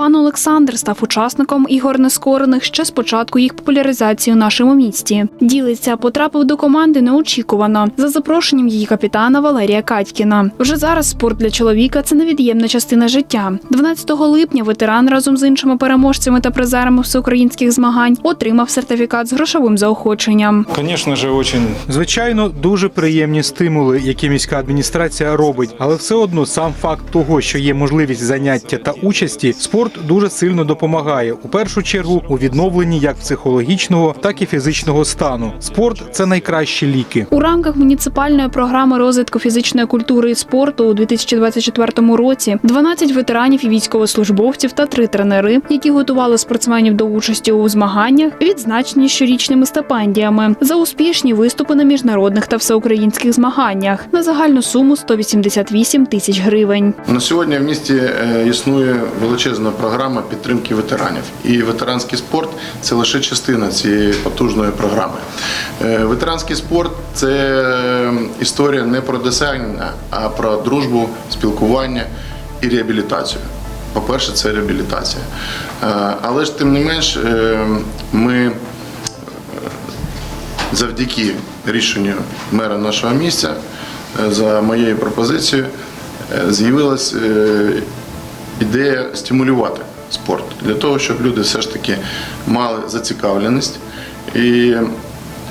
Пан Олександр став учасником ігор нескорених ще з початку їх популяризації у нашому місті. Ділиться, потрапив до команди неочікувано за запрошенням її капітана Валерія Катькіна. Вже зараз спорт для чоловіка це невід'ємна частина життя. 12 липня ветеран разом з іншими переможцями та призерами всеукраїнських змагань отримав сертифікат з грошовим заохоченням. Конечно же, очень Звичайно, дуже приємні стимули, які міська адміністрація робить, але все одно сам факт того, що є можливість заняття та участі, спорт дуже сильно допомагає. У першу чергу у відновленні як психологічного, так і фізичного стану. Спорт це найкращі ліки. У рамках муніципальної програми розвитку фізичної культури і спорту у 2024 році 12 ветеранів і військовослужбовців та три тренери, які готували спортсменів до участі у змаганнях, відзначені щорічними стипендіями за успішні виступи на міжнародних та всеукраїнських змаганнях на загальну суму 188 тисяч гривень. На сьогодні в місті е, існує величезна програма підтримки ветеранів. І ветеранський спорт це лише частина цієї потужної програми. Е, Ветеранський спорт це історія не про досягнення, а про дружбу, спілкування і реабілітацію. По-перше, це реабілітація. Е, Але ж тим не менш, е, ми завдяки рішенню мера нашого місця за моєю пропозицією з'явилась ідея стимулювати спорт для того, щоб люди все ж таки мали зацікавленість і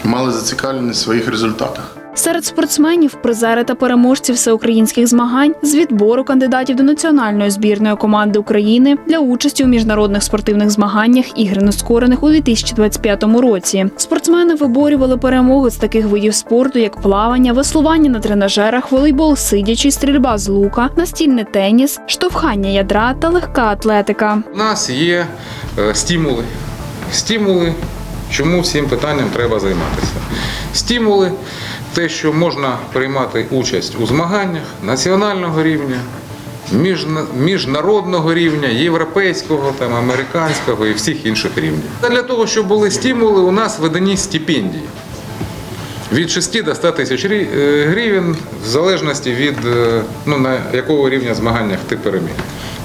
мали зацікавленість в своїх результатах. Серед спортсменів призери та переможці всеукраїнських змагань з відбору кандидатів до національної збірної команди України для участі у міжнародних спортивних змаганнях ігри нескорених у 2025 році. Спортсмени виборювали перемоги з таких видів спорту, як плавання, веслування на тренажерах, волейбол сидячий, стрільба з лука, настільний теніс, штовхання ядра та легка атлетика. У нас є е, стимули. Стимули, чому цим питанням треба займатися. Стимули те, що можна приймати участь у змаганнях національного рівня, міжнародного рівня, європейського, там, американського і всіх інших рівнів. Для того, щоб були стимули, у нас видані стипендії. Від 6 до 100 тисяч е, гривень, в залежності від е, ну, на якого рівня змаганнях ти переміг.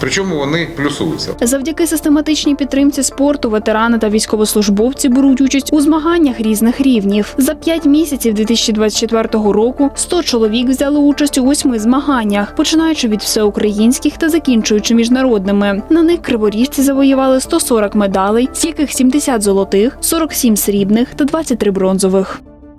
Причому вони плюсуються. Завдяки систематичній підтримці спорту ветерани та військовослужбовці беруть участь у змаганнях різних рівнів. За п'ять місяців 2024 року 100 чоловік взяли участь у восьми змаганнях, починаючи від всеукраїнських та закінчуючи міжнародними. На них криворіжці завоювали 140 медалей, з яких 70 золотих, 47 срібних та 23 бронзових.